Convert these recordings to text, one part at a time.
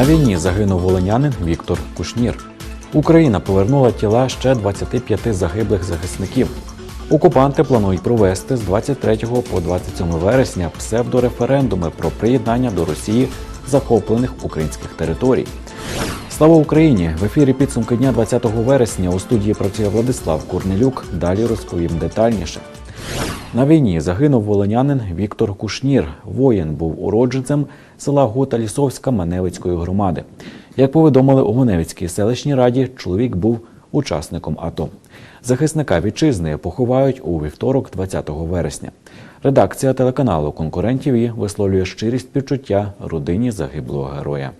На війні загинув волинянин Віктор Кушнір. Україна повернула тіла ще 25 загиблих захисників. Окупанти планують провести з 23 по 27 вересня псевдореферендуми про приєднання до Росії захоплених українських територій. Слава Україні! В ефірі підсумки дня 20 вересня у студії працює Владислав Корнелюк. Далі розповім детальніше. На війні загинув волинянин Віктор Кушнір. Воїн був уродженцем села Гута Лісовська Маневицької громади. Як повідомили у Маневицькій селищній раді, чоловік був учасником АТО. Захисника вітчизни поховають у вівторок, 20 вересня. Редакція телеканалу конкурентів і висловлює щирість співчуття родині загиблого героя.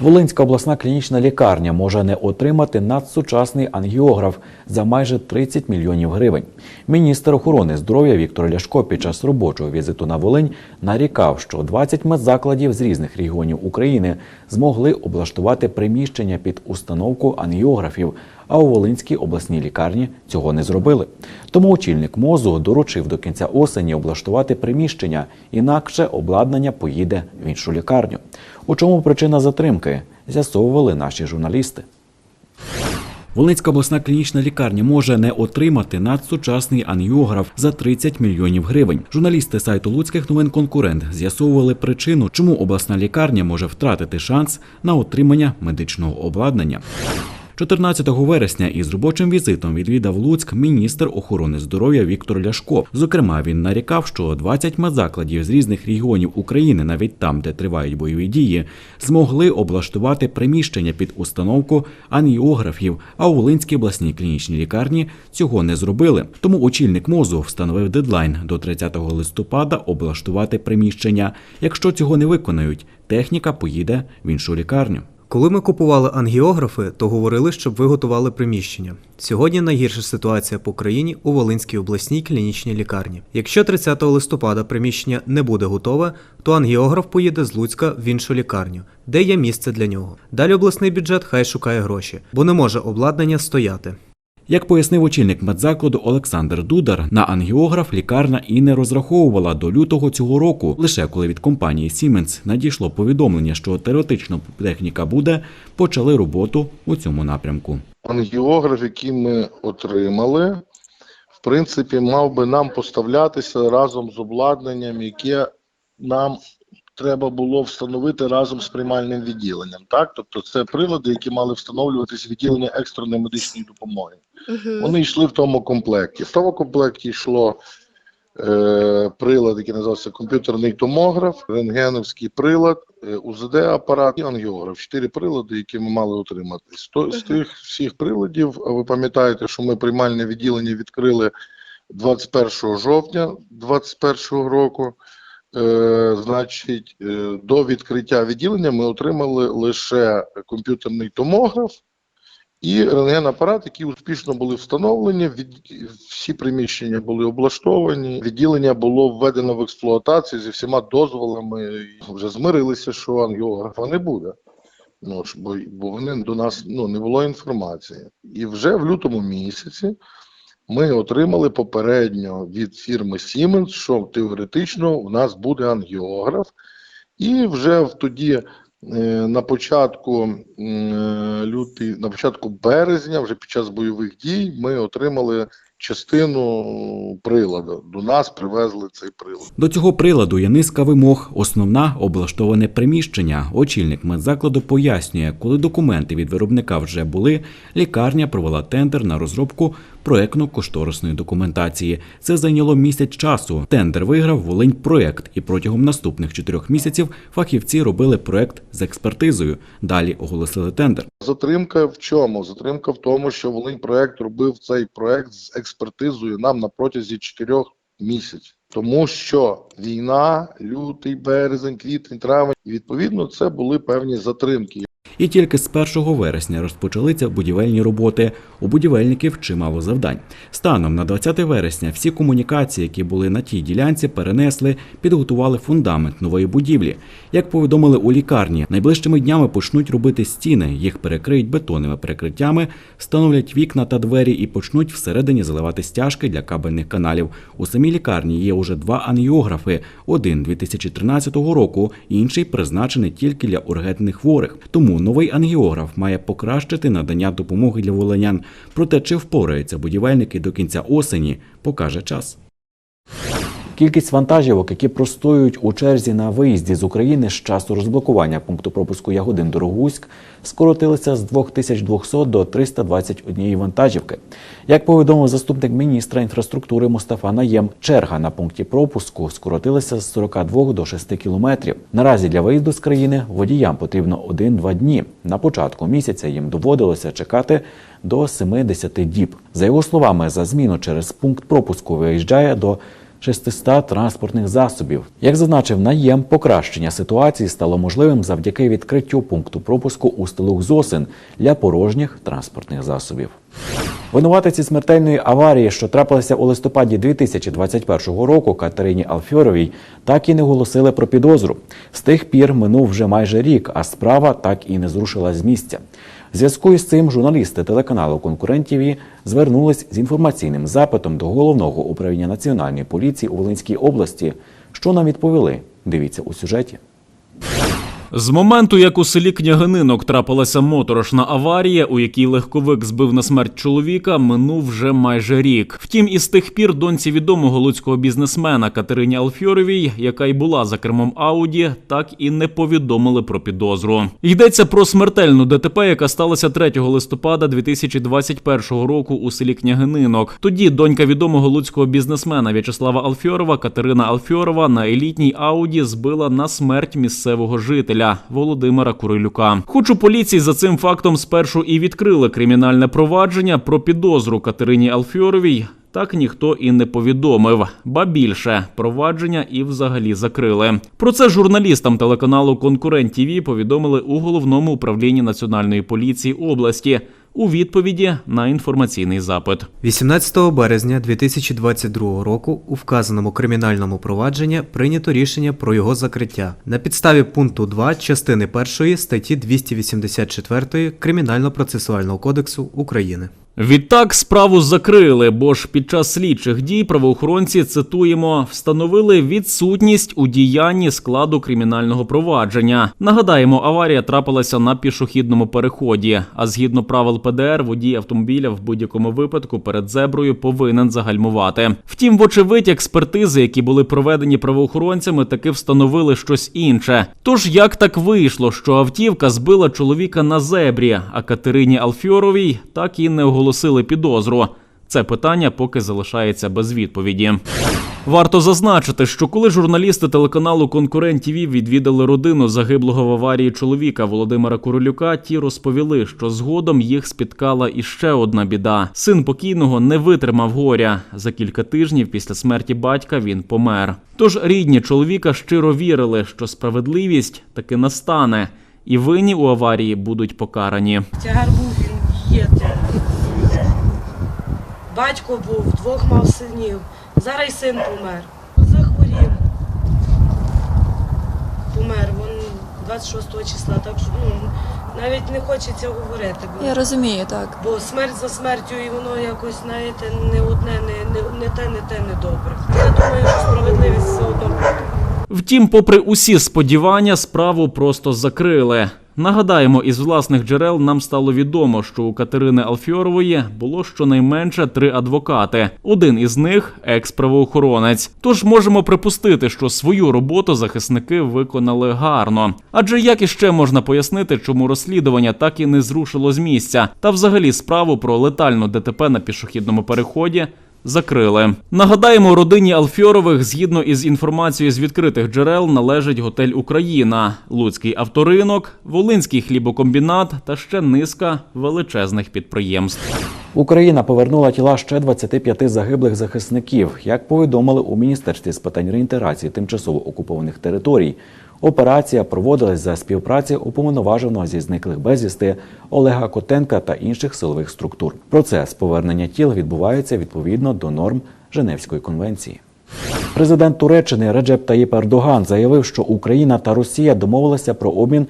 Волинська обласна клінічна лікарня може не отримати надсучасний ангіограф за майже 30 мільйонів гривень. Міністр охорони здоров'я Віктор Ляшко під час робочого візиту на Волинь нарікав, що 20 медзакладів з різних регіонів України змогли облаштувати приміщення під установку ангіографів, а у Волинській обласній лікарні цього не зробили. Тому очільник мозу доручив до кінця осені облаштувати приміщення, інакше обладнання поїде в іншу лікарню. У чому причина затримки? З'ясовували наші журналісти. Волинська обласна клінічна лікарня може не отримати надсучасний ангіограф за 30 мільйонів гривень. Журналісти сайту Луцьких новин конкурент з'ясовували причину, чому обласна лікарня може втратити шанс на отримання медичного обладнання. 14 вересня із робочим візитом відвідав Луцьк міністр охорони здоров'я Віктор Ляшко. Зокрема, він нарікав, що 20 медзакладів з різних регіонів України, навіть там, де тривають бойові дії, змогли облаштувати приміщення під установку аніографів, а у Волинській обласній клінічній лікарні цього не зробили. Тому очільник мозу встановив дедлайн до 30 листопада облаштувати приміщення. Якщо цього не виконають, техніка поїде в іншу лікарню. Коли ми купували ангіографи, то говорили, щоб ви готували приміщення. Сьогодні найгірша ситуація по країні у Волинській обласній клінічній лікарні. Якщо 30 листопада приміщення не буде готове, то ангіограф поїде з Луцька в іншу лікарню, де є місце для нього. Далі обласний бюджет хай шукає гроші, бо не може обладнання стояти. Як пояснив очільник медзакладу Олександр Дудар, на ангіограф лікарня і не розраховувала до лютого цього року, лише коли від компанії Siemens надійшло повідомлення, що теоретично техніка буде, почали роботу у цьому напрямку. ангіограф, який ми отримали, в принципі, мав би нам поставлятися разом з обладнанням, яке нам треба було встановити разом з приймальним відділенням. Так, тобто це прилади, які мали встановлюватися відділення екстреної медичної допомоги. Вони йшли в тому комплекті. В тому комплекті йшло е, прилад, який називався комп'ютерний томограф, рентгеновський прилад, е, УЗД-апарат і ангіограф. Чотири прилади, які ми мали отримати. З, то- з тих всіх приладів, ви пам'ятаєте, що ми приймальне відділення відкрили 21 жовтня 2021 року. Е, значить, е, до відкриття відділення ми отримали лише комп'ютерний томограф і рентген-апарат, які успішно були встановлені. Від... Всі приміщення були облаштовані. Відділення було введено в експлуатацію зі всіма дозволами. Вже змирилися, що ангіографа не буде. Ну бо, бо вони до нас ну не було інформації. І вже в лютому місяці ми отримали попередньо від фірми Siemens, що теоретично у нас буде ангіограф, і вже тоді. е, На початку е, лютий, на початку березня, вже під час бойових дій, ми отримали частину приладу. До нас привезли цей прилад. До цього приладу є низка вимог. Основна облаштоване приміщення. Очільник медзакладу пояснює, коли документи від виробника вже були, лікарня провела тендер на розробку проектно-кошторисної документації. Це зайняло місяць часу. Тендер виграв Волинь проект, і протягом наступних чотирьох місяців фахівці робили проект з експертизою. Далі оголосили тендер. Затримка в чому? Затримка в тому, що Волинь проект робив цей проект з експертизою нам на протязі чотирьох місяців. Тому що війна, лютий, березень, квітень, травень, і відповідно це були певні затримки. І тільки з 1 вересня розпочалися будівельні роботи. У будівельників чимало завдань. Станом на 20 вересня всі комунікації, які були на тій ділянці, перенесли, підготували фундамент нової будівлі. Як повідомили у лікарні, найближчими днями почнуть робити стіни, їх перекриють бетонними перекриттями, встановлять вікна та двері і почнуть всередині заливати стяжки для кабельних каналів. У самій лікарні є уже два ангіографи: один 2013 року, інший призначений тільки для ургентних хворих. Тому новий ангіограф має покращити надання допомоги для волинян. Проте чи впораються будівельники до кінця осені, покаже час. Кількість вантажівок, які простоюють у черзі на виїзді з України з часу розблокування пункту пропуску Ягодин Дорогуськ, скоротилися з 2200 до 321 вантажівки. Як повідомив заступник міністра інфраструктури Мустафа Наєм, черга на пункті пропуску скоротилася з 42 до 6 кілометрів. Наразі для виїзду з країни водіям потрібно 1-2 дні. На початку місяця їм доводилося чекати до 70 діб. За його словами, за зміну через пункт пропуску виїжджає до 600 транспортних засобів. Як зазначив наєм, покращення ситуації стало можливим завдяки відкриттю пункту пропуску у стилух Зосин для порожніх транспортних засобів. Винуватиці смертельної аварії, що трапилася у листопаді 2021 року Катерині Алфьоровій, так і не оголосили про підозру. З тих пір минув вже майже рік, а справа так і не зрушила з місця. Зв'язку із цим журналісти телеканалу Конкурент-ТІВІ звернулись з інформаційним запитом до головного управління національної поліції у Волинській області. Що нам відповіли? Дивіться у сюжеті. З моменту, як у селі Княгининок трапилася моторошна аварія, у якій легковик збив на смерть чоловіка, минув вже майже рік. Втім, із тих пір доньці відомого луцького бізнесмена Катерині Алфьоровій, яка й була за кермом Ауді, так і не повідомили про підозру. Йдеться про смертельну ДТП, яка сталася 3 листопада 2021 року у селі Княгининок. Тоді донька відомого луцького бізнесмена В'ячеслава Алфьорова Катерина Алфьорова на елітній Ауді збила на смерть місцевого жителя Володимира Курилюка. Хоч у поліції за цим фактом спершу і відкрили кримінальне провадження про підозру Катерині Алфьоровій. Так ніхто і не повідомив, ба більше провадження і взагалі закрили. Про це журналістам телеканалу Конкурент ТІВІ повідомили у головному управлінні національної поліції області у відповіді на інформаційний запит. 18 березня 2022 року у вказаному кримінальному провадженні прийнято рішення про його закриття на підставі пункту 2 частини 1 статті 284 Кримінально-процесуального кодексу України. Відтак справу закрили, бо ж під час слідчих дій правоохоронці цитуємо встановили відсутність у діянні складу кримінального провадження. Нагадаємо, аварія трапилася на пішохідному переході. А згідно правил ПДР, водій автомобіля в будь-якому випадку перед зеброю повинен загальмувати. Втім, вочевидь, експертизи, які були проведені правоохоронцями, таки встановили щось інше. Тож як так вийшло, що автівка збила чоловіка на зебрі, а Катерині Алфьоровій так і не оголосили підозру. Це питання поки залишається без відповіді. Варто зазначити, що коли журналісти телеканалу Конкурент ТІВІ відвідали родину загиблого в аварії чоловіка Володимира Курилюка, ті розповіли, що згодом їх спіткала іще одна біда. Син покійного не витримав горя. За кілька тижнів після смерті батька він помер. Тож рідні чоловіка щиро вірили, що справедливість таки настане, і винні у аварії будуть покарані. Тягар був, він є. Батько був, двох мав синів. Зараз й син помер. Захворів. Помер. Він 26 числа, так що ну, навіть не хочеться говорити. Бо, Я розумію, так. бо смерть за смертю, і воно якось, знаєте, не одне, не, не, не те, не те, не добре. Я думаю, що справедливість все одно буде. Втім, попри усі сподівання, справу просто закрили. Нагадаємо, із власних джерел нам стало відомо, що у Катерини Алфьорової було щонайменше три адвокати. Один із них екс-правоохоронець. Тож можемо припустити, що свою роботу захисники виконали гарно. Адже як іще можна пояснити, чому розслідування так і не зрушило з місця, та взагалі справу про летальну ДТП на пішохідному переході закрили. Нагадаємо, родині Алфьорових, згідно із інформацією з відкритих джерел, належить готель Україна, Луцький авторинок, Волинський хлібокомбінат та ще низка величезних підприємств. Україна повернула тіла ще 25 загиблих захисників. Як повідомили у міністерстві з питань реінтеграції тимчасово окупованих територій, Операція проводилась за співпраці уповноваженого зі зниклих безвісти Олега Котенка та інших силових структур. Процес повернення тіл відбувається відповідно до норм Женевської конвенції. Президент Туреччини Реджеп Таїп Ердоган заявив, що Україна та Росія домовилися про обмін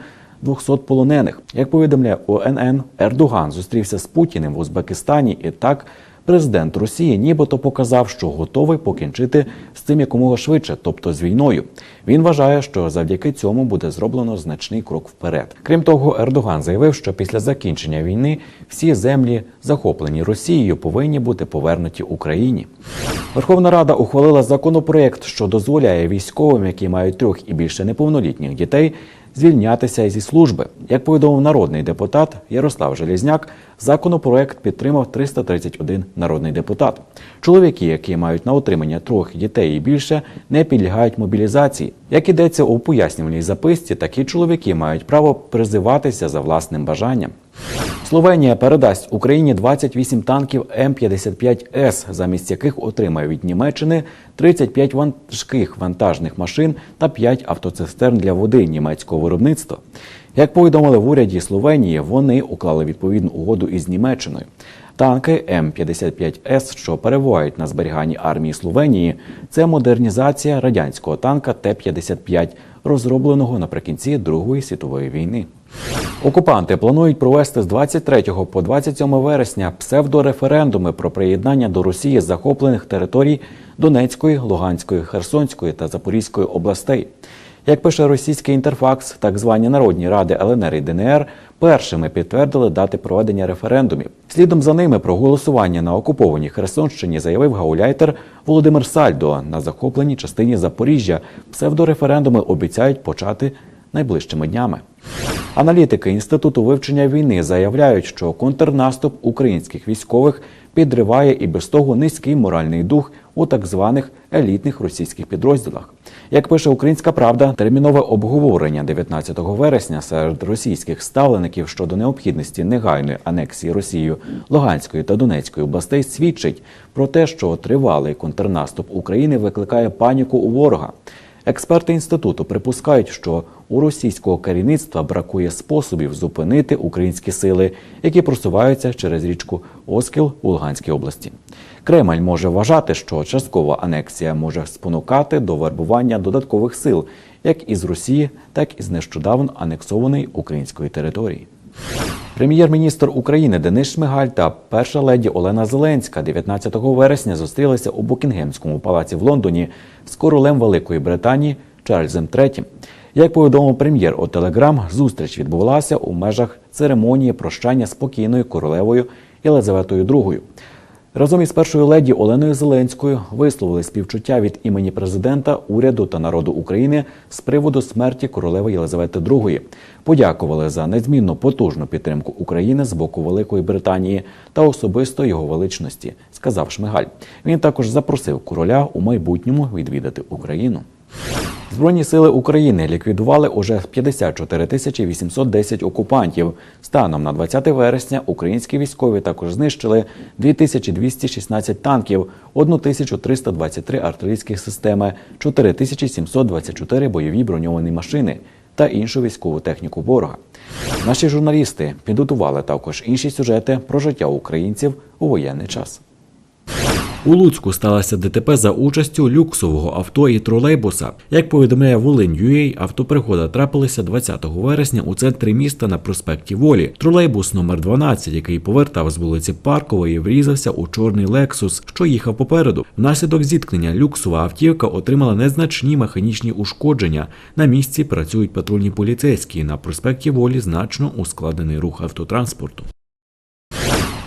200 полонених. Як повідомляє ОНН, Ердоган зустрівся з Путіним в Узбекистані і так. Президент Росії нібито показав, що готовий покінчити з цим якомога швидше, тобто з війною. Він вважає, що завдяки цьому буде зроблено значний крок вперед. Крім того, Ердоган заявив, що після закінчення війни всі землі, захоплені Росією, повинні бути повернуті Україні. Верховна Рада ухвалила законопроект, що дозволяє військовим, які мають трьох і більше неповнолітніх дітей, звільнятися зі служби. Як повідомив народний депутат Ярослав Желізняк, законопроект підтримав 331 народний депутат. Чоловіки, які мають на отримання трьох дітей і більше, не підлягають мобілізації. Як ідеться у пояснювальній записці, такі чоловіки мають право призиватися за власним бажанням. Словенія передасть Україні 28 танків М55С, замість яких отримає від Німеччини 35 важких вантажних машин та 5 автоцистерн для води німецького виробництва. Як повідомили в уряді Словенії, вони уклали відповідну угоду із Німеччиною. Танки М55С, що перебувають на зберіганні армії Словенії, це модернізація радянського танка Т-55, розробленого наприкінці Другої світової війни. Окупанти планують провести з 23 по 27 вересня псевдореферендуми про приєднання до Росії захоплених територій Донецької, Луганської, Херсонської та Запорізької областей. Як пише російський інтерфакс, так звані народні ради ЛНР і ДНР першими підтвердили дати проведення референдумів. Слідом за ними про голосування на окупованій Херсонщині заявив гауляйтер Володимир Сальдо. На захопленій частині Запоріжжя псевдореферендуми обіцяють почати найближчими днями. Аналітики Інституту вивчення війни заявляють, що контрнаступ українських військових підриває і без того низький моральний дух у так званих елітних російських підрозділах. Як пише Українська Правда, термінове обговорення 19 вересня серед російських ставлеників щодо необхідності негайної анексії Росією Луганської та Донецької областей свідчить про те, що тривалий контрнаступ України викликає паніку у ворога. Експерти інституту припускають, що у російського керівництва бракує способів зупинити українські сили, які просуваються через річку Оскіл у Луганській області. Кремль може вважати, що часткова анексія може спонукати до вербування додаткових сил, як із Росії, так і з нещодавно анексованої української території. Прем'єр-міністр України Денис Шмигаль та перша леді Олена Зеленська 19 вересня зустрілися у Букінгемському палаці в Лондоні з королем Великої Британії Чарльзом III. Як повідомив прем'єр у Телеграм, зустріч відбулася у межах церемонії прощання з покійною королевою Єлизаветою II. Разом із першою леді Оленою Зеленською висловили співчуття від імені президента, уряду та народу України з приводу смерті королеви Єлизавети II. Подякували за незмінно потужну підтримку України з боку Великої Британії та особисто його величності, сказав Шмигаль. Він також запросив короля у майбутньому відвідати Україну. Збройні сили України ліквідували уже 54 тисячі 810 окупантів. Станом на 20 вересня українські військові також знищили 2216 танків, 1323 артилерійські системи, 4724 бойові броньовані машини та іншу військову техніку ворога. Наші журналісти підготували також інші сюжети про життя українців у воєнний час. У Луцьку сталося ДТП за участю люксового авто і тролейбуса. Як повідомляє Волинь.ua, автопригода трапилася 20 вересня у центрі міста на проспекті Волі. Тролейбус номер 12, який повертав з вулиці Паркової, врізався у чорний Лексус, що їхав попереду. Внаслідок зіткнення люксова автівка отримала незначні механічні ушкодження. На місці працюють патрульні поліцейські. На проспекті Волі значно ускладнений рух автотранспорту.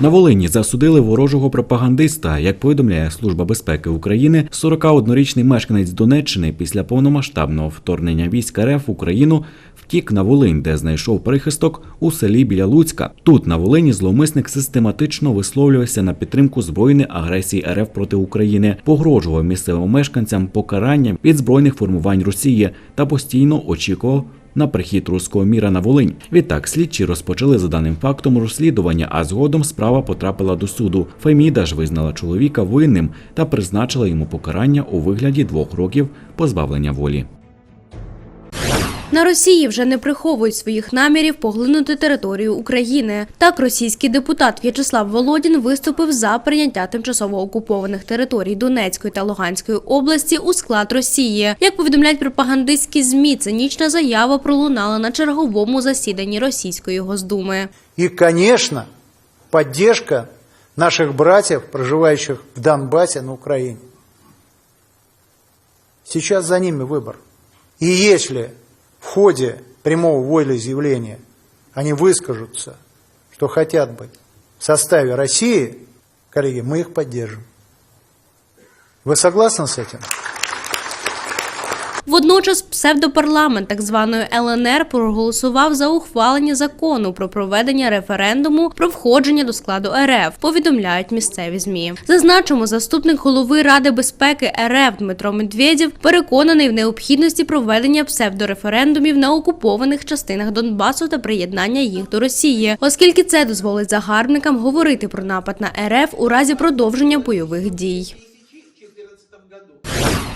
На Волині засудили ворожого пропагандиста. Як повідомляє Служба безпеки України, 41-річний мешканець Донеччини після повномасштабного вторгнення військ РФ в Україну втік на Волинь, де знайшов прихисток у селі біля Луцька. Тут на Волині зловмисник систематично висловлювався на підтримку збройної агресії РФ проти України, погрожував місцевим мешканцям покаранням від збройних формувань Росії та постійно очікував на прихід руського міра на Волинь. Відтак слідчі розпочали за даним фактом розслідування, а згодом справа потрапила до суду. Феміда ж визнала чоловіка винним та призначила йому покарання у вигляді двох років позбавлення волі. На Росії вже не приховують своїх намірів поглинути територію України. Так, російський депутат В'ячеслав Володін виступив за прийняття тимчасово окупованих територій Донецької та Луганської області у склад Росії. Як повідомляють пропагандистські змі, цинічна заява пролунала на черговому засіданні російської Госдуми. И, конечно, поддержка наших братьев, проживающих в Донбассе на Украине. Сейчас за ними выбор. И если в ходе прямого волеизъявления они выскажутся, что хотят быть в составе России, коллеги, мы их поддержим. Вы согласны с этим? Водночас псевдопарламент так званої ЛНР проголосував за ухвалення закону про проведення референдуму про входження до складу РФ. Повідомляють місцеві змі. Зазначимо, заступник голови Ради безпеки РФ Дмитро Медведєв переконаний в необхідності проведення псевдореферендумів на окупованих частинах Донбасу та приєднання їх до Росії, оскільки це дозволить загарбникам говорити про напад на РФ у разі продовження бойових дій.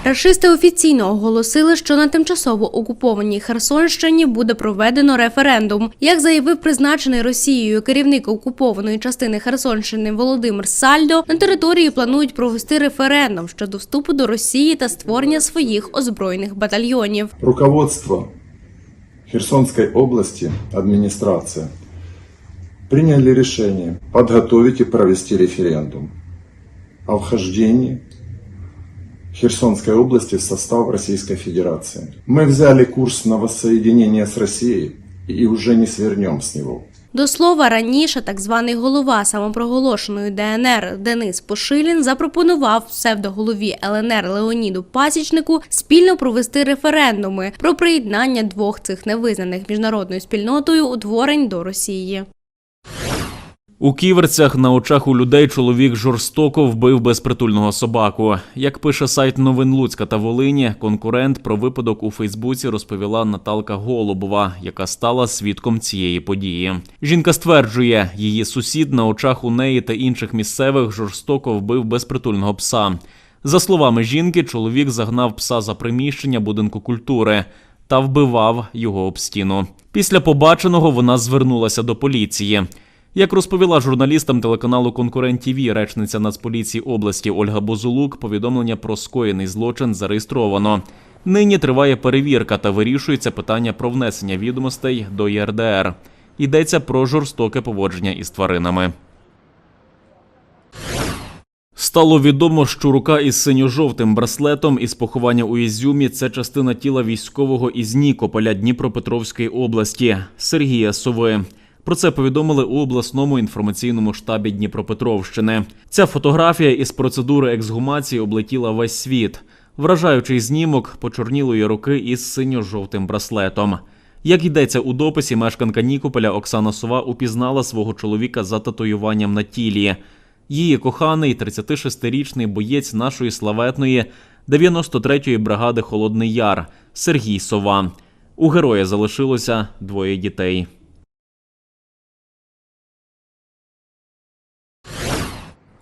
Рашисти офіційно оголосили, що на тимчасово окупованій Херсонщині буде проведено референдум. Як заявив призначений Росією керівник окупованої частини Херсонщини Володимир Сальдо, на території планують провести референдум щодо вступу до Росії та створення своїх озброєних батальйонів. Руководство Херсонской области, администрация, приняли решение подготовить и провести референдум о вхождении Херсонской области в состав Российской Федерации. Мы взяли курс на воссоединение с Россией и уже не свернем с него. До слова, раніше так званий голова самопроголошеної ДНР Денис Пошилін запропонував псевдоголові ЛНР Леоніду Пасічнику спільно провести референдуми про приєднання двох цих невизнаних міжнародною спільнотою утворень до Росії. У ківерцях на очах у людей чоловік жорстоко вбив безпритульного собаку. Як пише сайт новин Луцька та Волині, конкурент про випадок у Фейсбуці розповіла Наталка Голубова, яка стала свідком цієї події. Жінка стверджує, її сусід на очах у неї та інших місцевих жорстоко вбив безпритульного пса. За словами жінки, чоловік загнав пса за приміщення будинку культури та вбивав його об стіну. Після побаченого вона звернулася до поліції. Як розповіла журналістам телеканалу Конкурент ТІВІ речниця Нацполіції області Ольга Бузулук, повідомлення про скоєний злочин зареєстровано. Нині триває перевірка та вирішується питання про внесення відомостей до ЄРДР. Йдеться про жорстоке поводження із тваринами. Стало відомо, що рука із синьо-жовтим браслетом із поховання у Ізюмі це частина тіла військового із Нікополя Дніпропетровської області Сергія Сови. Про це повідомили у обласному інформаційному штабі Дніпропетровщини. Ця фотографія із процедури ексгумації облетіла весь світ. Вражаючий знімок почорнілої руки із синьо-жовтим браслетом. Як йдеться у дописі, мешканка Нікополя Оксана Сова упізнала свого чоловіка за татуюванням на тілі. Її коханий 36-річний боєць нашої славетної 93-ї бригади Холодний Яр Сергій Сова. У героя залишилося двоє дітей.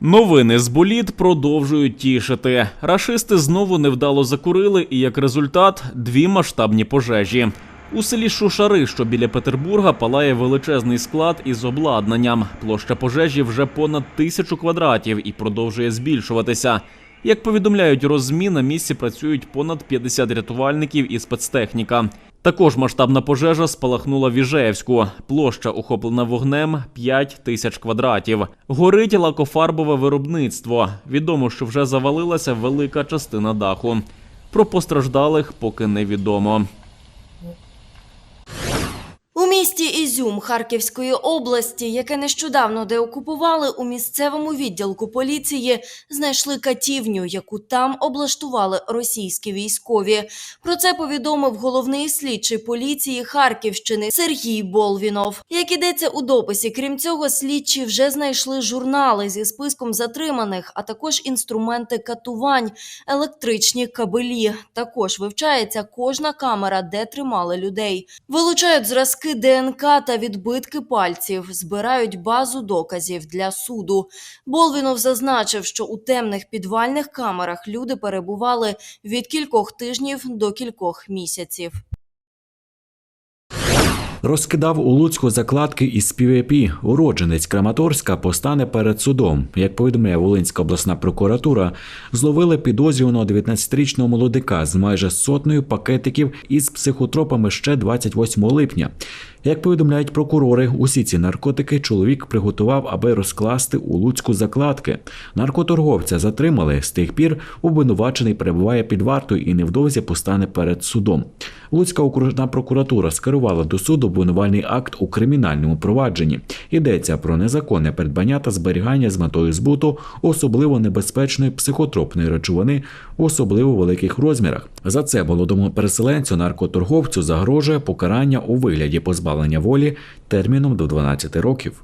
Новини з боліт продовжують тішити. Рашисти знову невдало закурили, і як результат дві масштабні пожежі. У селі Шушари, що біля Петербурга, палає величезний склад із обладнанням. Площа пожежі вже понад тисячу квадратів і продовжує збільшуватися. Як повідомляють розмі, на місці працюють понад 50 рятувальників і спецтехніка. Також масштабна пожежа спалахнула в Іжеївську. Площа охоплена вогнем 5 тисяч квадратів. Горить лакофарбове виробництво. Відомо, що вже завалилася велика частина даху. Про постраждалих поки невідомо. Місті Ізюм Харківської області, яке нещодавно деокупували, у місцевому відділку поліції знайшли катівню, яку там облаштували російські військові. Про це повідомив головний слідчий поліції Харківщини Сергій Болвінов. Як ідеться у дописі, крім цього, слідчі вже знайшли журнали зі списком затриманих, а також інструменти катувань, електричні кабелі. Також вивчається кожна камера, де тримали людей. Вилучають зразки ДНК та відбитки пальців, збирають базу доказів для суду. Болвінов зазначив, що у темних підвальних камерах люди перебували від кількох тижнів до кількох місяців. Розкидав у Луцьку закладки із PvP. Уродженець Краматорська постане перед судом. Як повідомляє Волинська обласна прокуратура, зловили підозрюваного 19-річного молодика з майже сотнею пакетиків із психотропами ще 28 липня. Як повідомляють прокурори, усі ці наркотики чоловік приготував, аби розкласти у Луцьку закладки. Наркоторговця затримали. З тих пір обвинувачений перебуває під вартою і невдовзі постане перед судом. Луцька окружна прокуратура скерувала до суду обвинувальний акт у кримінальному провадженні. Йдеться про незаконне придбання та зберігання з метою збуту особливо небезпечної психотропної речовини в особливо великих розмірах. За це молодому переселенцю наркоторговцю загрожує покарання у вигляді позбавлення волі терміном до 12 років.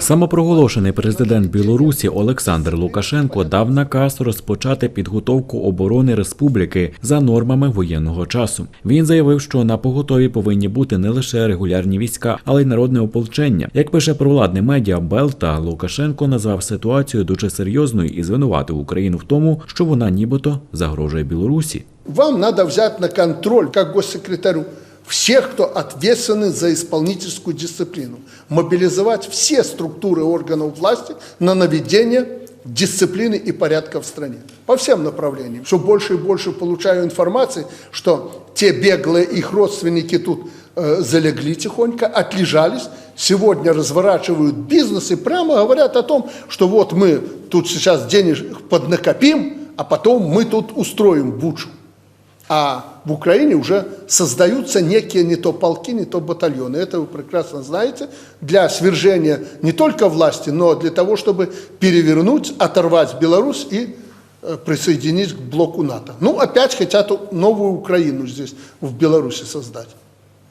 Самопроголошений президент Білорусі Олександр Лукашенко дав наказ розпочати підготовку оборони республіки за нормами воєнного часу. Він заявив, що на поготові повинні бути не лише регулярні війська, але й народне ополчення. Як пише провладне медіа Белта, Лукашенко назвав ситуацію дуже серйозною і звинуватив Україну в тому, що вона нібито загрожує Білорусі. Вам надо взять на контроль, как госсекретарю, всех, кто ответственны за исполнительскую дисциплину. Мобилизовать все структуры органов власти на наведение дисциплины и порядка в стране. По всем направлениям. Все больше и больше получаю информации, что те беглые их родственники тут э, залегли тихонько, отлежались, сегодня разворачивают бизнес и прямо говорят о том, что вот мы тут сейчас денег поднакопим, а потом мы тут устроим бучу. А в Украине уже создаются некие не то полки, не то батальоны. Это вы прекрасно знаете. Для свержения не только власти, но для того, чтобы перевернуть, оторвать Беларусь и э, присоединить к блоку НАТО. Ну, опять хотят новую Украину здесь, в Беларуси создать.